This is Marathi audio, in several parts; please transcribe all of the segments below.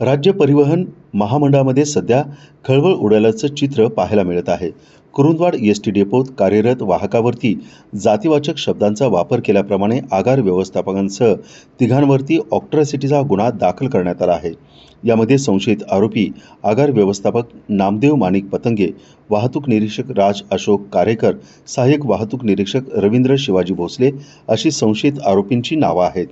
राज्य परिवहन महामंडळामध्ये सध्या खळबळ उडाल्याचं चित्र पाहायला मिळत आहे. कुरुंदवाड एस टी डेपोत कार्यरत वाहकावरती जातीवाचक शब्दांचा वापर केल्याप्रमाणे आगार व्यवस्थापकांसह तिघांवरती ऑक्ट्रॉसिटीचा गुन्हा दाखल करण्यात आला आहे. यामध्ये संशयित आरोपी आगार व्यवस्थापक नामदेव माणिक पतंगे वाहतूक निरीक्षक राज अशोक कारेकर सहाय्यक वाहतूक निरीक्षक रवींद्र शिवाजी भोसले अशी संशयित आरोपींची नावं आहेत.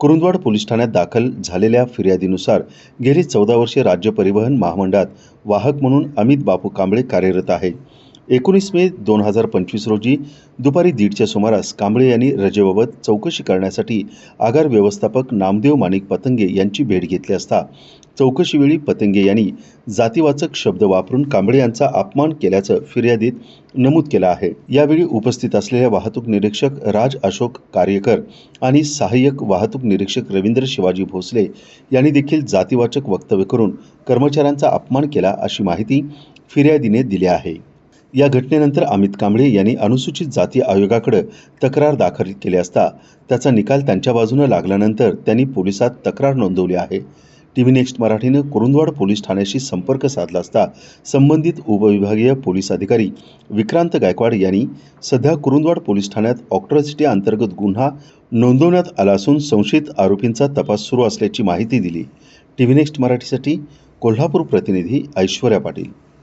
कुरुंदवाड पोलीस ठाण्यात दाखल झालेल्या फिर्यादीनुसार गेली चौदा वर्षे राज्य परिवहन महामंडळात वाहक म्हणून अमित बापू कांबळे कार्यरत आहे. एकोणीस मे दोन हजार पंचवीस रोजी दुपारी दीडच्या सुमारास कांबळे यांनी रजेबाबत चौकशी करण्यासाठी आगार व्यवस्थापक नामदेव माणिक पतंगे यांची भेट घेतली असता चौकशीवेळी पतंगे यांनी जातीवाचक शब्द वापरून कांबळे यांचा अपमान केल्याचं फिर्यादीत नमूद केलं आहे. यावेळी उपस्थित असलेल्या वाहतूक निरीक्षक राज अशोक कार्यकर आणि सहाय्यक वाहतूक निरीक्षक रवींद्र शिवाजी भोसले यांनी देखील जातीवाचक वक्तव्य करून कर्मचाऱ्यांचा अपमान केला अशी माहिती फिर्यादीने दिली आहे. या घटनेनंतर अमित कांबळे यांनी अनुसूचित जाती आयोगाकडे तक्रार दाखल केली असता त्याचा निकाल त्यांच्या बाजूनं लागल्यानंतर त्यांनी पोलिसात तक्रार नोंदवली आहे. टी व्ही नेक्स्ट मराठीनं कुरुंदवाड पोलीस ठाण्याशी संपर्क साधला असता संबंधित उपविभागीय पोलीस अधिकारी विक्रांत गायकवाड यांनी सध्या कुरुंदवाड पोलीस ठाण्यात ऑक्ट्रॉसिटी अंतर्गत गुन्हा नोंदवण्यात आला असून संशयित आरोपींचा तपास सुरू असल्याची माहिती दिली. टी व्ही नेक्स्ट मराठीसाठी कोल्हापूर प्रतिनिधी ऐश्वर्या पाटील.